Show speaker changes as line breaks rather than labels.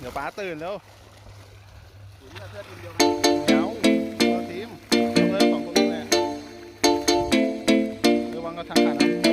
ตื่นแล้ว
ป้าตื่อนทีมเดียวกัน
เดี๋ยวตัวทีมเอาเลยสองคนแรกระวังกระชังขาดนะ